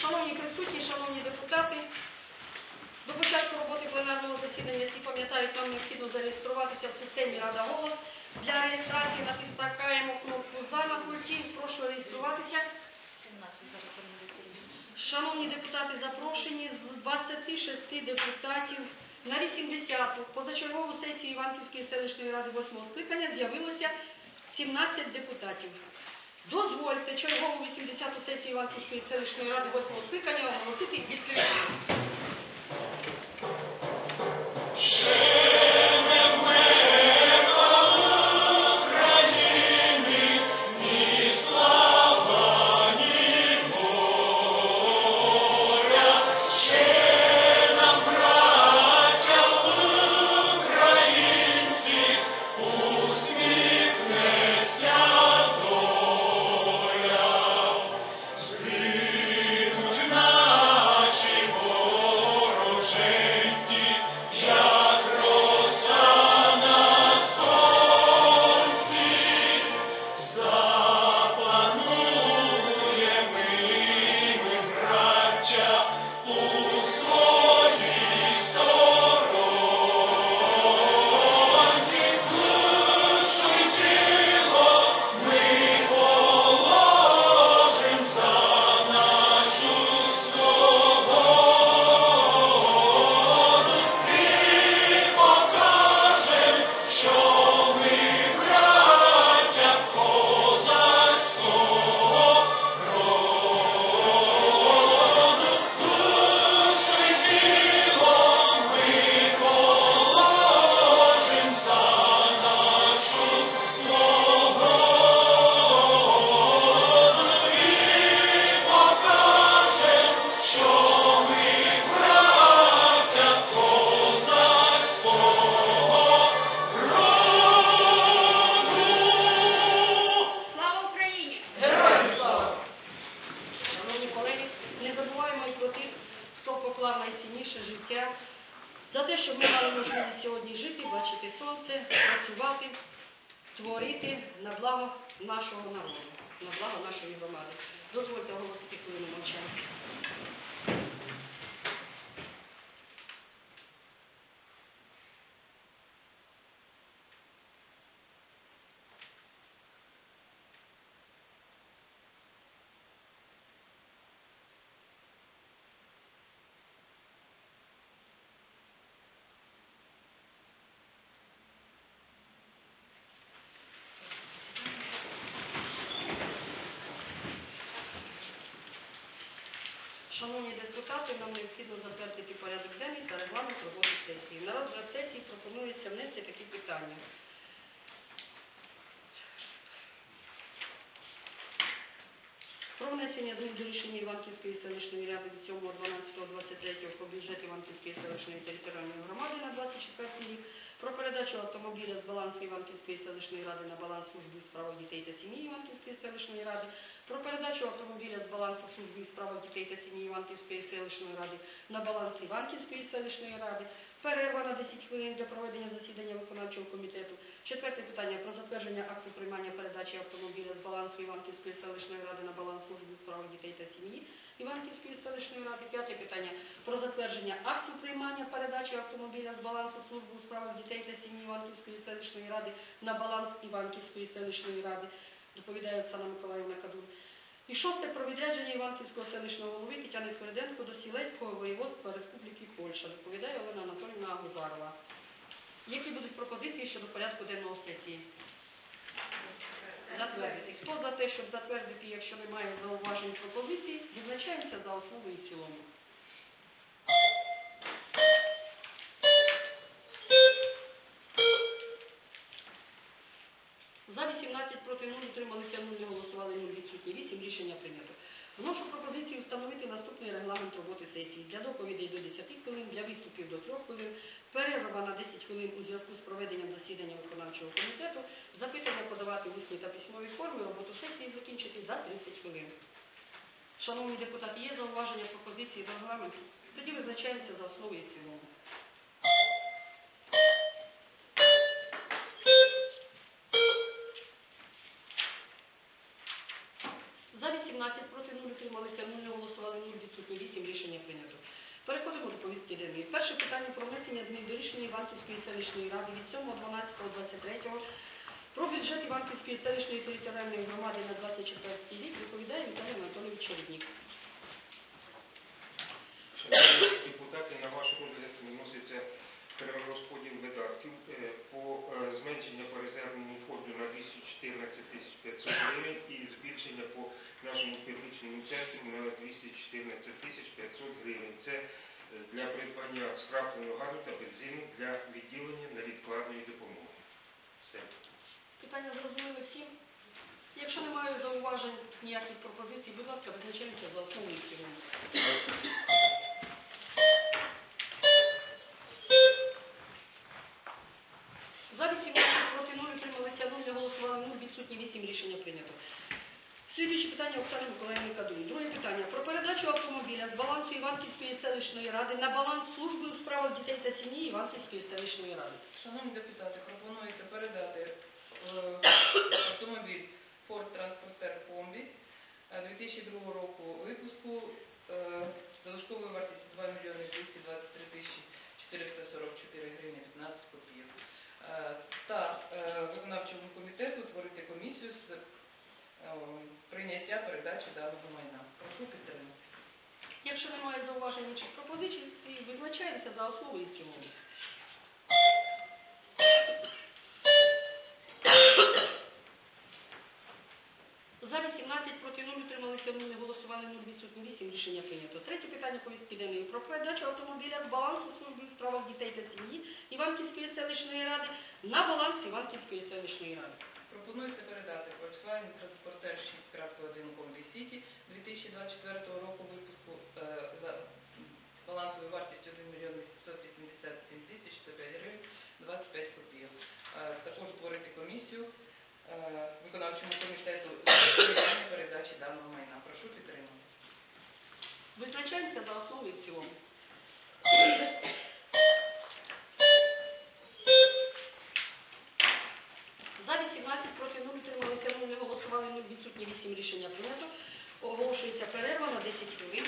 Шановні присутні, шановні депутати, до початку роботи пленарного засідання всі пам'ятають, нам необхідно зареєструватися в системі Рада Голос. Для реєстрації натискаємо кнопку «За» на пульті. Прошу реєструватися. Шановні депутати, запрошені з 26 депутатів на 80-ту позачергову сесію Іванківської селищної ради 8 скликання з'явилося 17 депутатів. Дозвольте чергову 80-ту сесію Іванківської селищної ради 8 скликання оголосити відкритою. Працювати, творити на благо нашого народу, на благо нашої громади. Дозвольте оголосити хвилину мовчання. Шановні депутати, нам необхідно затвердити порядок денний та регламент роботи сесії. На розгляд сесії пропонується внести такі питання. Про внесення змін до рішення Іванківської селищної ради від 7.12.23 про бюджет Іванківської селищної територіальної громади на 24 рік, передачу автомобіля з балансу Іванківської селищної ради на баланс служби у справах дітей та сім'ї Іванківської селищної ради, про передачу автомобіля з балансу служби у справах дітей та сім'ї Іванківської селищної ради на баланс Іванківської селищної ради, перерва на 10 хвилин для проведення засідання виконавчого комітету. Четверте питання про затвердження акту приймання передачі автомобіля з балансу Іванківської селищної ради на баланс служби у справах дітей та сім'ї Іванківської селищної ради. П'яте питання про затвердження акту приймання передачі автомобіля з балансу служби у справах дітей та сім'ї Іванківської селищної ради на баланс Іванківської селищної ради. Доповідає Оксана Миколаївна Кадур. І шосте про відрядження Іванківського селищного голови Тетяни Свериденко до Сілецького воєводства Республіки Польща. Доповідає Олена Анатолійовна Агузарова. Які будуть пропозиції щодо порядку денного сесії? Затвердити. Хто за те, щоб затвердити, якщо немає зауважень пропозицій, відзначаємося за основу і в цілому. За 18 проти 0 утрималися 0, не голосували 0, відсутні 8, рішення прийнято. Вношу пропозицію встановити наступний регламент роботи сесії. Для доповідей до 10 хвилин, для виступів до 3 хвилин, Перерва на 10 хвилин у зв'язку з проведенням засідання виконавчого комітету. Запитання подавати в та письмові формі, роботу сесії закінчити за 30 хвилин. Шановні депутати, є зауваження пропозиції до регламенту? Тоді визначаємося за основу і цілому. За 18 проти 0 утрималися, 0 голосували, 0 відсутні, 8 рішення прийнято. Переходимо до повістки денної. Перше питання. Іванківської селищної ради від 7.12.23 про бюджет Іванківської селищної територіальної громади на 24 рік відповідає Віталій Анатолійович Чередник. Шановні депутати, на ваш розгляд виноситься перерозподіл видатків е, по е, зменшення по резервному фонду на 214 тисяч 500 гривень і збільшення по нашому первичному центру на 214 тисяч 500 гривень. Це е, для придбання скрапленого газу та бензину для відділення невідкладної допомоги. Все. Питання зрозуміли всім? Якщо немає зауважень, ніяких пропозицій, будь ласка, визначаємося за основу і цілому. Слідуюче питання Оксани Миколаївни Кадуні. Друге питання. Про передачу автомобіля з балансу Іванківської селищної ради на баланс служби у справах дітей та сім'ї Іванківської селищної ради. Шановні депутати, пропонується передати е, автомобіль Ford Transporter Combi е, 2002 року випуску е, з залишковою 2 мільйони 223 тисячі 444 гривні 15 копійок. Е, Та е, виконавчому комітету утворити комісію з е, прийняття передачі даного майна. Прошу підтримати. Якщо немає зауважень інших пропозицій, визначаємося за основу і в цілому. За 18 проти 0 утрималися 0, не голосували 0, відсутні 8, рішення прийнято. Третє питання повістки про передачу автомобіля з балансу служби у справах дітей та сім'ї Іванківської селищної ради на баланс Іванківської селищної ради. Пропонується передати Volkswagen Transporter 6.1 Combi City 2024 року випуску е, за балансовою вартістю 1 мільйон 887 тисяч 105 гривень 25 копійок. Е, Також створити комісію е, виконавчому комітету з прийняття передачі даного майна. Прошу підтримати. Визначаємося за основу і цілому. Рішення прийнято. Оголошується перерва на 10 хвилин.